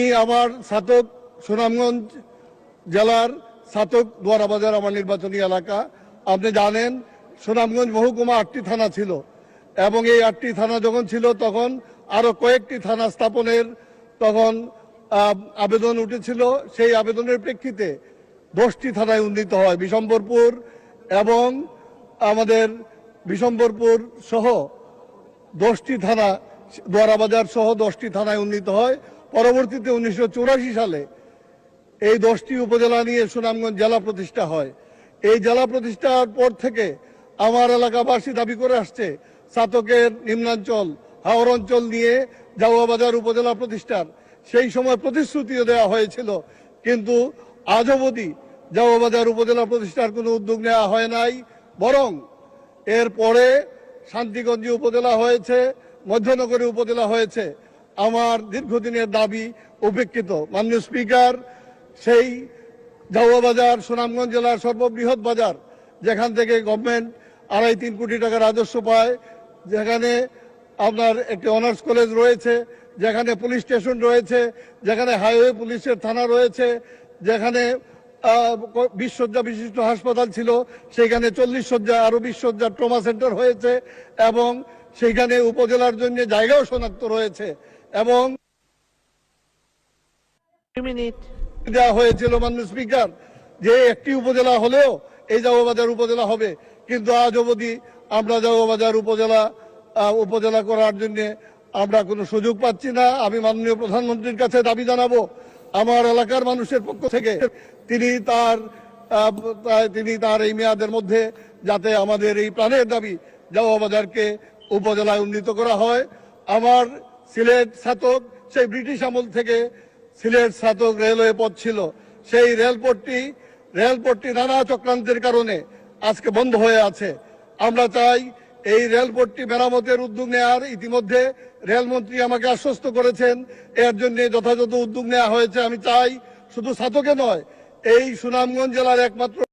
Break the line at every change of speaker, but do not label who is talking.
আমি আমার ছাতক সুনামগঞ্জ জেলার ছাতক দোয়ারাবাজার আমার নির্বাচনী এলাকা। আপনি জানেন, সুনামগঞ্জ মহকুমা আটটি থানা ছিল এবং এই আটটি থানা যখন ছিল তখন আরও কয়েকটি থানা স্থাপনের তখন আবেদন উঠেছিল। সেই আবেদনের প্রেক্ষিতে দশটি থানায় উন্নীত হয়। বিশম্বরপুর এবং আমাদের বিশম্বরপুর সহ দশটি থানা, দোয়ারাবাজার সহ দশটি থানায় উন্নীত হয়। পরবর্তীতে উনিশশো চুরাশি সালে এই দশটি উপজেলা নিয়ে সুনামগঞ্জ জেলা প্রতিষ্ঠা হয়। এই জেলা প্রতিষ্ঠার পর থেকে আমার এলাকাবাসী দাবি করে আসছে চাতকের নিম্নাঞ্চল, হাওর অঞ্চল নিয়ে জাওয়াবাজার উপজেলা প্রতিষ্ঠার। সেই সময় প্রতিশ্রুতিও দেওয়া হয়েছিল, কিন্তু আজ অবধি জাওয়াবাজার উপজেলা প্রতিষ্ঠার কোনো উদ্যোগ নেওয়া হয় নাই, বরং এরপরে শান্তিগঞ্জ উপজেলা হয়েছে, মধ্যনগরী উপজেলা হয়েছে আমার দীর্ঘদিনের দাবি উপেক্ষিত। মাননীয় স্পিকার, সেই জাউয়া বাজার, সুনামগঞ্জ জেলার সর্ববৃহৎ বাজার, যেখান থেকে গভর্নমেন্ট আড়াই তিন কোটি টাকা রাজস্ব পায়, যেখানে আপনার একটি অনার্স কলেজ রয়েছে, যেখানে পুলিশ স্টেশন রয়েছে, যেখানে হাইওয়ে পুলিশের থানা রয়েছে, যেখানে বিশ শয্যা বিশিষ্ট হাসপাতাল ছিল, সেখানে চল্লিশ শয্যা আরও বিশ শয্যার ট্রমা সেন্টার হয়েছে এবং সেখানে উপজেলার জন্য জায়গাও শনাক্ত রয়েছে এবং দেওয়া হয়েছিল মাননীয় স্পিকার যে একটি উপজেলা হলেও এই জাওয়াবাজার উপজেলা হবে। কিন্তু আজ অবধি আমরা জাওয়াবাজার উপজেলা উপজেলা করার জন্য আমরা কোনো সুযোগ পাচ্ছি না। আমি মাননীয় প্রধানমন্ত্রীর কাছে দাবি জানাব আমার এলাকার মানুষের পক্ষ থেকে তিনি তার তিনি তার এই মেয়াদের মধ্যে যাতে আমাদের এই প্রাণের দাবি জাওয়াবাজারকে উপজেলায় উন্নীত করা হয়। আমার সিলেট ছাতক সেই ব্রিটিশ আমল থেকে সিলেট ছাতক রেলওয়ে পথ ছিল। সেই রেলপথটি রেলপথটি নানা চক্রান্তের কারণে আজকে বন্ধ হয়ে আছে। আমরা চাই এই রেলপথটি মেরামতের উদ্যোগ নেওয়ার ইতিমধ্যে রেলমন্ত্রী আমাকে আশ্বস্ত করেছেন। এর জন্য যথাযথ উদ্যোগ নেওয়া হয়েছে। আমি চাই শুধু ছাতকে নয়, এই সুনামগঞ্জ জেলার একমাত্র